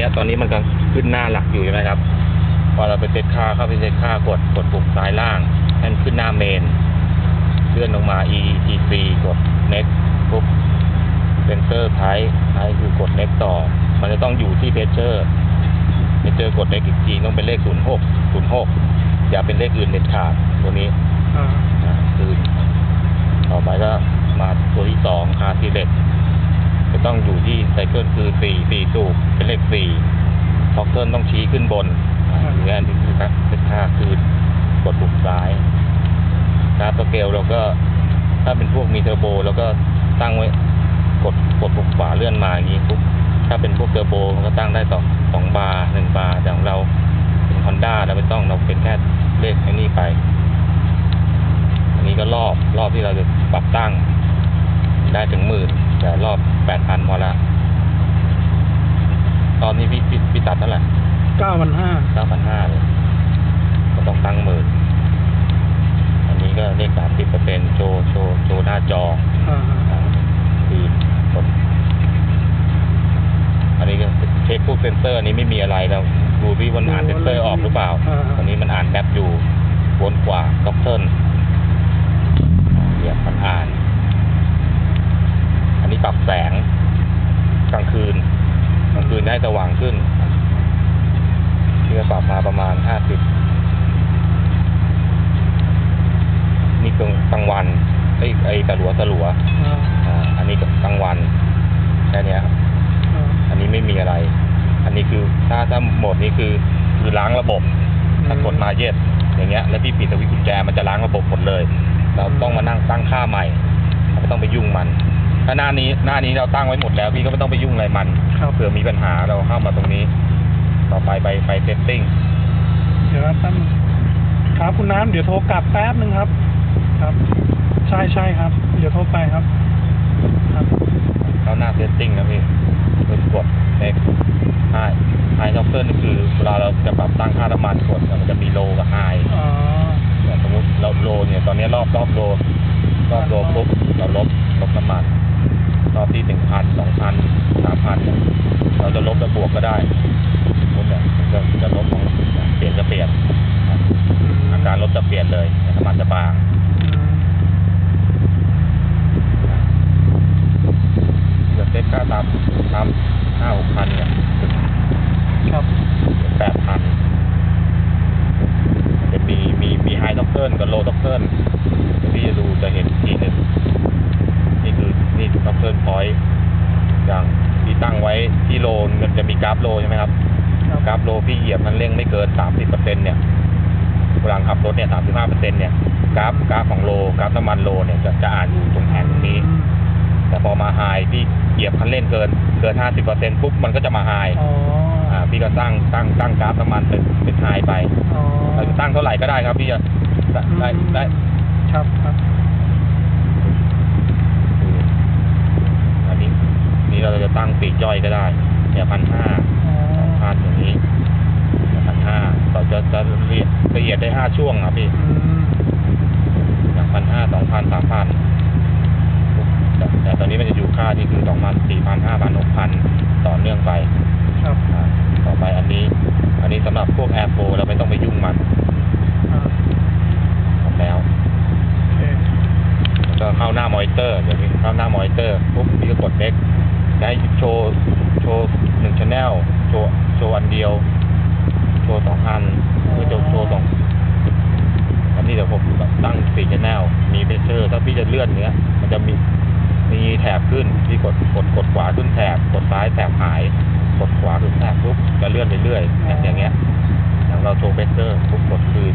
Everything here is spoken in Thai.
นี้ยตอนนี้มันก็ขึ้นหน้าหลักอยู่ใช่ไหมครับ พอเราไปเซตค่าเข้าไปเซตค่ากดกดปุ่มซ้ายล่างให้มันขึ้นหน้าเมน เลื่อนลงมา E E C กด next ปุ๊บเซนเซอร์ไทไทคือกด next ต่อ มันจะต้องอยู่ที่เพชเชอร์เพชเชอร์กด next อีกทีต้องเป็นเลข 06 06 อย่าเป็นเลขอื่นเด็ดขาดตัวนี้อ่าอ่าคือต่อไปก็มาตัวที่สองคาร์ทีเล็กจะ ต้องอยู่ที่ไซเคิลคือสี่สี่สูบเป็นเลขสี่ท็อกเกิลต้องชี้ขึ้นบนอ่าหรืออันที่คือเป็นค่าคือกดปุ่มซ้ายกราฟสเกลเราก็ถ้าเป็นพวกมีเทอร์โบเราก็ตั้งไว้กดกดปุ่มขวาเลื่อนมาอย่างนี้ปุ๊บถ้าเป็นพวกเทอร์โบมันก็ตั้งได้ต่อสองบาร์หนึ่งบาร์แต่ของเราเป็นฮอนด้าเราไม่ต้องเราเป็นแค่เลขไอ้นี่ไป อันนี้ก็รอบรอบที่เราจะปรับตั้งได้ถึงหมื่น แต่รอบแปดพันพอละตอนนี้พี่พี่พี่ตัดเท่าไหร่เก้าพันห้าเก้าพันห้าเลยก็ต้องตั้งหมื่นอันนี้ก็เลขสามสิบเปอร์เซ็นโชว์โชว์โชว์หน้าจออ่าอ่าคือกดอันนี้ก็เช็คพวกเซนเซอร์อันนี้ไม่มีอะไรแล้วดูที่มันอ่านเซนเซอร์ออกหรือเปล่าตอนนี้มันอ่านแมปอยู่วนขวาด็อกเทิลเหยียบมันอ่าน อันนี้ปรับแสงกลางคืน กลางคืนได้สว่างขึ้นนี่ก็ ปรับมาประมาณห้าสิบนี่กลางกลางวันไอ้ไอ้สลัวสลัวอ่าอ่าอันนี้ก็กลางวันแค่เนี้ยครับอ่าอันนี้ไม่มีอะไร อันนี้คือถ้าถ้าโหมดนี้คือคือล้างระบบถ้ากดมาเย็ดอย่างเงี้ย แล้วพี่ปิดสวิตช์กุญแจมันจะล้างระบบหมดเลย เราต้องมานั่งตั้งค่าใหม่เราไม่ต้องไปยุ่งมัน ถ้าหน้านี้หน้านี้เราตั้งไว้หมดแล้ว พี่ก็ไม่ต้องไปยุ่งอะไรมันครับเผื่อมีปัญหาเราเข้ามาตรงนี้ ต่อไปไปไปเซตติ้งเดี๋ยวนะแป๊บนึงครับคุณน้ำเดี๋ยวโทรกลับแป๊บนึงครับ ครับ ใช่ใช่ครับ เดี๋ยวโทรไปครับ ครับเข้าหน้าเซตติ้งนะพี่กดกด next ไฮไฮท็อปเตอร์นี่คือเวลาเราจะปรับตั้งค่าน้ำมันกดมันจะมีโลกับไฮอ๋อเนี่ยสมมติเราโลเนี่ยตอนนี้รอบรอบโลรอบโลปุ๊บเราลบลบน้ำมันรอบที่หนึ่งพันสองพันสามพันเราจะลบแล้วบวกก็ได้สมมติเนี่ย จะจะลบของเปลี่ยนจะเปลี่ยนอาการลบจะเปลี่ยนเลยน้ำมันจะบางอืมจะเซ็ตค่าตามตามห้าหกพันเนี่ยครับแปดพันจะมีมีมีไฮท็อปเทิลกับโลท็อปเทิลเดี๋ยวพี่จะดูจะเห็นอีกทีหนึ่งนี่คือนี่ท็อปเทิลพอยต์อย่างที่ตั้งไว้ที่โลมันจะมีกราฟโลใช่ไหมครับครับ กราฟโลพี่เหยียบมันเร่งไม่เกินสามสิบเปอร์เซ็นเนี่ยเวลาขับรถเนี่ยสามสิบห้าเปอร์เซ็นเนี่ยกราฟกราฟของโลกราฟน้ำมันโลเนี่ยจะจะอ่านอยู่ตรงแผงตรงนี้อืมแต่พอมาไฮพี่เหยียบคันเร่งเกินเกินห้าสิบเปอร์เซ็นปุ๊บมันก็จะมาไฮอ๋ออ่าพี่ก็ตั้งตั้งตั้งกราฟน้ำมันเป็นเป็นไฮไปอ๋อเราจะตั้งเท่าไหร่ก็ได้ครับพี่จะได้ได้ได้ครับครับอันนี้นี่เราจะตั้งปีกย่อยก็ได้เนี่ยพันห้า อ๋อ พันอย่างนี้พันห้าเรา จะจะละเอียดละเอียดได้ห้าช่วงครับพี่อืมอย่างพันห้าสองพันสามพันแต่แต่ตอนนี้มันจะอยู่ค่าที่คือสองพันสี่พันห้าพันหกพันต่อเนื่องไปครับอ่าต่อไปอันนี้ อันนี้สำหรับพวกแอร์โฟเราไม่ต้องไปยุ่งมันอ่าหมดแล้วโอเคแล้วก็เข้าหน้ามอนิเตอร์เดี๋ยวนี้เข้าหน้ามอนิเตอร์ปุ๊บพี่ก็กด next ได้โชว์โชว์หนึ่งชแนลโชว์โชว์อันเดียว โชว์สองอันหรือจะโชว์สองอันนี้เดี๋ยวผมตั้งสี่ชแนลมีเพชเชอร์ถ้าพี่จะเลื่อนเนี้ย มันจะมีมีแถบขึ้นพี่กดกดกดขวาขึ้นแถบกดซ้ายแถบหาย กดขวาขึ้นแถบปุ๊บจะเลื่อนไปเรื่อยๆอย่างเงี้ยอย่างเราโชว์เพชเชอร์ปุ๊บกดคืน